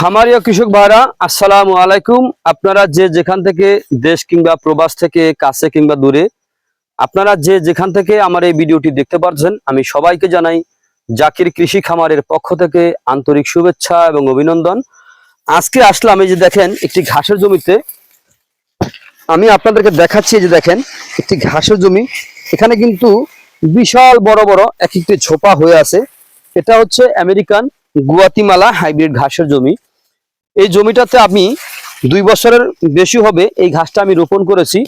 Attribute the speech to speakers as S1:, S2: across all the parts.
S1: খামারিয়া কৃষক ভাইরা, আসসালামু আলাইকুম। আপনারা যে যেখান থেকে দেশ কিংবা প্রবাস থেকে কাছে কিংবা দূরে, আপনারা যে যেখান থেকে আমার এই ভিডিওটি দেখতে পাচ্ছেন আমি সবাইকে জানাই জাকির কৃষি খামারের পক্ষ থেকে আন্তরিক শুভেচ্ছা এবং অভিনন্দন। আজকে আসলাম এই যে দেখেন একটি ঘাসের জমিতে। আমি আপনাদেরকে দেখাচ্ছি যে দেখেন একটি ঘাসের জমি। এখানে কিন্তু বিশাল বড় বড় এক একটি ঝোপা হয়ে আছে। এটা হচ্ছে আমেরিকান গুয়াতিমালা হাইব্রিড ঘাসের জমি। এই জমিটাতে আমি দুই বছরের বেশি হবে, এই ঘাসটা আমি রোপণ করেছি।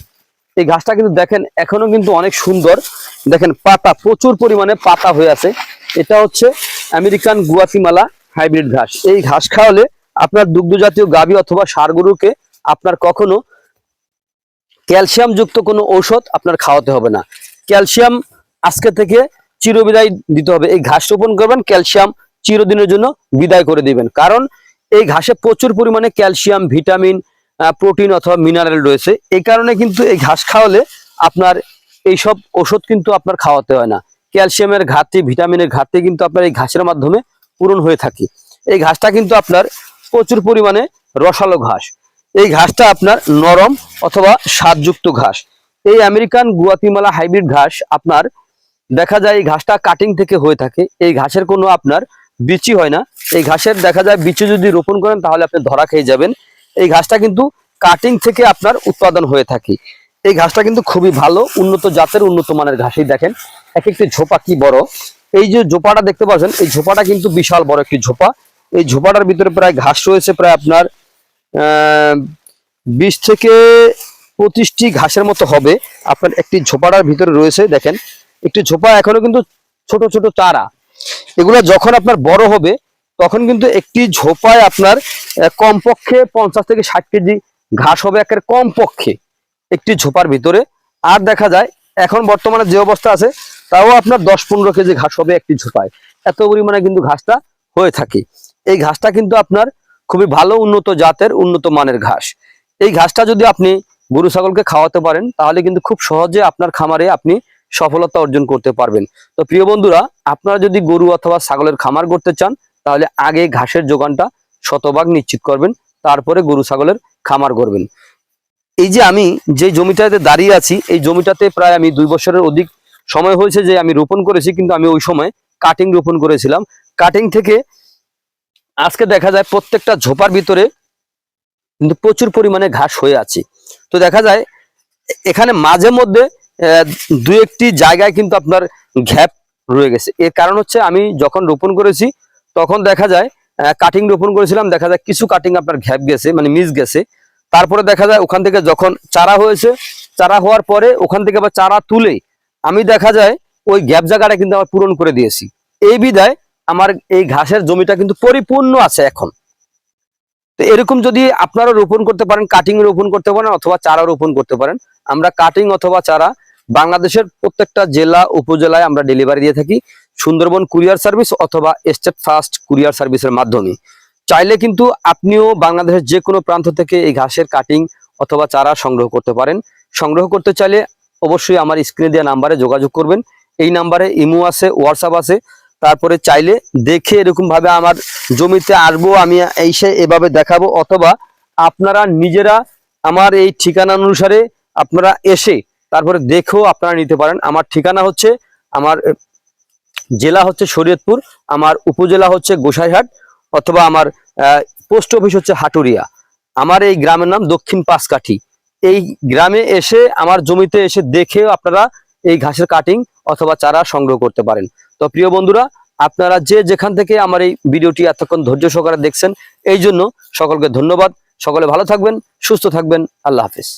S1: এই ঘাসটা কিন্তু দেখেন, এখনও কিন্তু অনেক সুন্দর। দেখেন, পাতা, প্রচুর পরিমাণে পাতা হয়ে আছে। এটা হচ্ছে আমেরিকান গুয়াতিমালা হাইব্রিড ঘাস। এই ঘাস খাওয়ালে আপনার দুগ্ধ জাতীয় গাভী অথবা গরুকে আপনার কখনো ক্যালসিয়াম যুক্ত কোনো ঔষধ আপনার খাওয়াতে হবে না। ক্যালসিয়াম আজকে থেকে চিরবিদায় দিতে হবে। এই ঘাস রোপণ করবেন, ক্যালসিয়াম চিরদিনের জন্য বিদায় করে দিবেন। কারণ এই ঘাসে প্রচুর পরিমাণে ক্যালসিয়াম, ভিটামিন প্রোটিন অথবা মিনারেল রয়েছে। এই কারণে কিন্তু এই ঘাস খাওয়ালে আপনার এইসব ওষুধ কিন্তু আপনার খাওয়াতে হয় না। ক্যালসিয়ামের ঘাটতি, ভিটামিনের ঘাটতি কিন্তু আপনার এই ঘাসের মাধ্যমে পূরণ হয়ে থাকে। এই ঘাসটা কিন্তু আপনার প্রচুর পরিমাণে রসালো ঘাস। এই ঘাসটা আপনার নরম অথবা স্বাদযুক্ত ঘাস। এই আমেরিকান গুয়াতিমালা হাইব্রিড ঘাস আপনার দেখা যায় এই ঘাসটা কাটিং থেকে হয়ে থাকে। এই ঘাসের কোনো আপনার বিচি হয় না। এই ঘাসের দেখা যায় বিচি যদি রোপণ করেন তাহলে আপনি ধরা খেয়ে যাবেন। এই ঘাসটা কিন্তু কাটিং থেকে আপনার উৎপাদন হয়ে থাকে। এই ঘাসটা কিন্তু খুবই ভালো, উন্নত জাতের, উন্নত মানের ঘাসই দেখেন। এক একটি ঝোপা কি বড়। এই যে ঝোপাটা দেখতে পাচ্ছেন, এই ঝোপাটা কিন্তু বিশাল বড় একটি ঝোপা। এই ঝোপাটার ভিতরে প্রায় ঘাস রয়েছে, প্রায় আপনার বিশ থেকে পঁচিশটি ঘাসের মতো হবে। আপনার একটি ঝোপাটার ভিতরে রয়েছে, দেখেন। একটি ঝোপা এখনও কিন্তু ছোট ছোট চারা। এগুলো যখন আপনার বড় হবে, তখন কিন্তু একটি ঝোপায় আপনার কমপক্ষে পঞ্চাশ থেকে ষাট কেজি ঘাস হবে একের কমপক্ষে একটি ঝোপার ভিতরে। আর দেখা যায়, এখন বর্তমানে যে অবস্থা আছে, তাও আপনার দশ পনেরো কেজি ঘাস হবে একটি ঝোপায়। এত পরিমাণে কিন্তু ঘাসটা হয়ে থাকে। এই ঘাসটা কিন্তু আপনার খুবই ভালো উন্নত জাতের উন্নত মানের ঘাস। এই ঘাসটা যদি আপনি গরু ছাগলকে খাওয়াতে পারেন, তাহলে কিন্তু খুব সহজে আপনার খামারে আপনি সফলতা অর্জন করতে পারবেন। তো প্রিয় বন্ধুরা, আপনারা যদি গরু অথবা ছাগলের খামার করতে চান, তাহলে আগে ঘাসের যোগানটা শতভাগ নিশ্চিত করবেন, তারপরে গরু ছাগলের খামার করবেন। এই যে আমি যে জমিটাতে দাঁড়িয়ে আছি, এই জমিটাতে প্রায় আমি দুই বছরের অধিক সময় হয়েছে যে আমি রোপণ করেছি, কিন্তু আমি ওই সময় কাটিং রোপণ করেছিলাম। কাটিং থেকে আজকে দেখা যায় প্রত্যেকটা ঝোপার ভিতরে কিন্তু প্রচুর পরিমাণে ঘাস হয়ে আছে। তো দেখা যায়, এখানে মাঝে মধ্যে দু একটি জায়গায় কিন্তু আপনার ঘ্যাপ রয়ে গেছে। এর কারণ হচ্ছে আমি যখন রোপণ করেছি, তখন দেখা যায় কাটিং রোপণ করেছিলাম, দেখা যায় কিছু কাটিং আপনার ঘ্যাপ গেছে মানে মিস গেছে। তারপরে দেখা যায় ওখান থেকে যখন চারা হয়েছে, চারা হওয়ার পরে ওখান থেকে আবার চারা তুলে আমি দেখা যায় ওই গ্যাপ জায়গাটা কিন্তু আমার পূরণ করে দিয়েছি। এই বিধায় আমার এই ঘাসের জমিটা কিন্তু পরিপূর্ণ আছে এখন। তো এরকম যদি আপনারা রোপণ করতে পারেন কাটিং রোপণ করতে পারেন অথবা চারা রোপণ করতে পারেন, আমরা কাটিং অথবা চারা বাংলাদেশের প্রত্যেকটা জেলা, উপজেলায় আমরা ডেলিভারি দিয়ে থাকি। সুন্দরবন কুরিয়ার সার্ভিস অথবা স্টেট ফাস্ট কুরিয়ার সার্ভিসের মাধ্যমে। চাইলে কিন্তু আপনিও বাংলাদেশের যে কোনো প্রান্ত থেকে এই ঘাসের কাটিং অথবা চারা সংগ্রহ করতে পারেন। সংগ্রহ করতে চাইলে অবশ্যই আমার স্ক্রিনে দেওয়া নাম্বারে যোগাযোগ করবেন। এই নাম্বারে ইমো আছে হোয়াটসঅ্যাপ আছে। তারপরে চাইলে দেখে এরকম ভাবে আমার জমিতে আসব, আমি এসে এভাবে দেখাবো, অথবা আপনারা নিজেরা আমার এই ঠিকানা অনুসারে আপনারা এসে তারপরে দেখেও আপনারা নিতে পারেন। আমার ঠিকানা হচ্ছে আমার জেলা হচ্ছে শরীয়তপুর, আমার উপজেলা হচ্ছে গোসাইহাট, অথবা আমার পোস্ট অফিস হচ্ছে হাটুরিয়া। আমার এই গ্রামের নাম দক্ষিণ পাঁচকাঠি। এই গ্রামে এসে, আমার জমিতে এসে দেখেও আপনারা এই ঘাসের কাটিং অথবা চারা সংগ্রহ করতে পারেন। তো প্রিয় বন্ধুরা, আপনারা যে যেখান থেকে আমার এই ভিডিওটি এতক্ষণ ধৈর্য সহকারে দেখছেন, এই জন্য সকলকে ধন্যবাদ। সকলে ভালো থাকবেন, সুস্থ থাকবেন। আল্লাহ হাফিজ।